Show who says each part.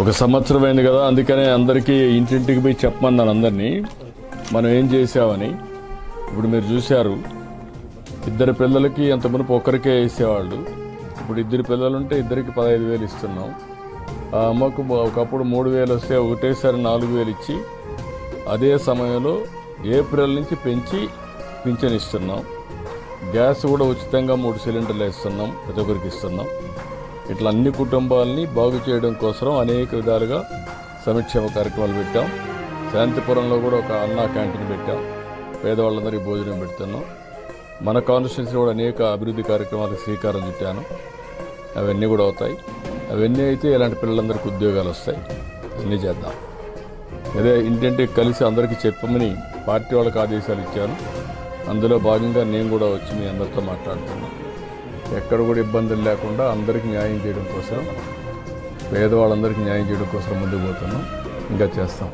Speaker 1: ఒక సంవత్సరం అయింది కదా అందుకనే అందరికీ ఇంటింటికి పోయి చెప్పమన్నాను అందరినీ. మనం ఏం చేసామని ఇప్పుడు మీరు చూశారు ఇద్దరు పిల్లలకి అంత మునుపు ఒక్కరికే వేసేవాళ్ళు. ఇప్పుడు ఇద్దరు పిల్లలు ఉంటే ఇద్దరికి పదహైదు వేలు ఇస్తున్నాం. ఆ అమ్మకు ఒకప్పుడు మూడు వేలు వస్తే ఒకటేసారి నాలుగు వేలు ఇచ్చి అదే సమయంలో ఏప్రిల్ నుంచి పెంచి పింఛన్ ఇస్తున్నాం. గ్యాస్ కూడా ఉచితంగా మూడు సిలిండర్లు ఇస్తున్నాం ప్రతి ఒక్కరికి ఇస్తున్నాం. ఇట్లా అన్ని కుటుంబాలని బాగు చేయడం కోసం అనేక విధాలుగా సంక్షేమ కార్యక్రమాలు పెట్టాం. శాంతిపురంలో కూడా ఒక అన్నా క్యాంటీన్ పెట్టాం. పేదవాళ్ళందరికీ భోజనం పెడుతున్నాం. మన కాన్స్టిట్యూన్సీ కూడా అనేక అభివృద్ధి కార్యక్రమాలకు శ్రీకారం చుట్టాను. అవన్నీ కూడా అవుతాయి. అవన్నీ అయితే ఇలాంటి పిల్లలందరికీ ఉద్యోగాలు వస్తాయి. అన్నీ చేద్దాం. అదే ఇంటింటికి కలిసి అందరికీ చెప్పమని పార్టీ వాళ్ళకి ఆదేశాలు ఇచ్చాను. అందులో భాగంగా నేను కూడా వచ్చి మీ అందరితో మాట్లాడుతున్నాను. ఎక్కడ కూడా ఇబ్బందులు లేకుండా అందరికీ న్యాయం చేయడం కోసం పేదవాళ్ళందరికీ న్యాయం చేయడం కోసం ముందుకు పోతున్నాం. ఇంకా చేస్తాం.